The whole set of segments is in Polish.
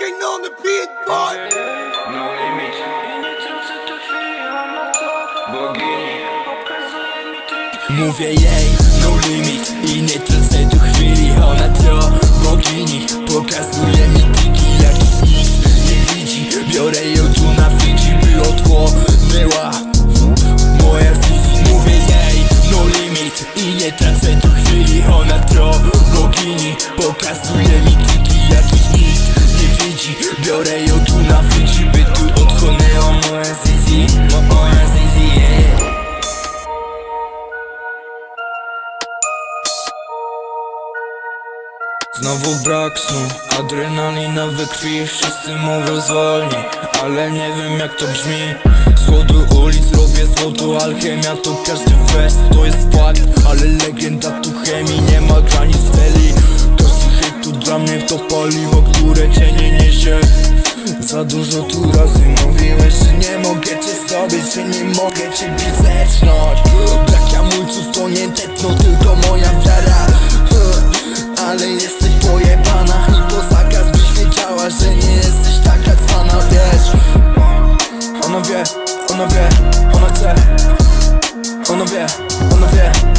Working on the beat, boy! No limit. Bogini Mówię jej, no limit. I nie tracę tu chwili. Ona to bogini. Pokazuje mi tiki, jakich nikt nie widzi. Biorę ją tu na Fidżi, by odchłonęła. Moja wizji Mówię jej, no limit. I nie tracę tu chwili. Ona to bogini. Pokazuje mi tiki Biorę tu na Fidżi By tu odchłonęła moja Zizi. Mo- Moja Zizi, yeah. Znowu brak snu, adrenalina we krwi Wszyscy mówią zwolnij, ale nie wiem jak to brzmi. Z chodu ulic robię złoto, alchemia to każdy fest. To jest fakt, ale legenda tu chemii Nie ma granic w teli Każdy tu dla mnie to paliwo, Za dużo tu razy mówiłeś, że nie mogę cię zdobyć Że nie mogę cię bić zecznąć Brak hamulców to nie tetno, tylko moja wiara. Ale jesteś pojebana I to zakaz byś wiedziała, że nie jesteś taka cwana, wiesz. Ona wie, ona wie, ona chce. Ona wie, ona wie,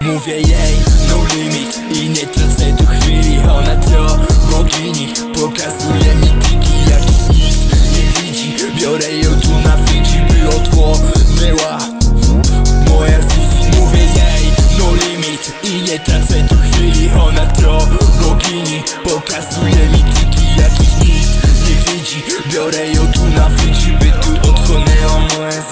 Mówię jej, no limit I nie tracę tu chwili. Ona to bogini Pokazuje mi tiki jakiś nikt nie widzi Biorę ją tu na Fidżi By odchłonęła Moja Mówię jej, no limit I nie tracę tu chwili. Ona to bogini Pokazuje mi tiki jakiś nikt nie widzi Biorę ją tu na Fidżi By tu odchłonęła. Moja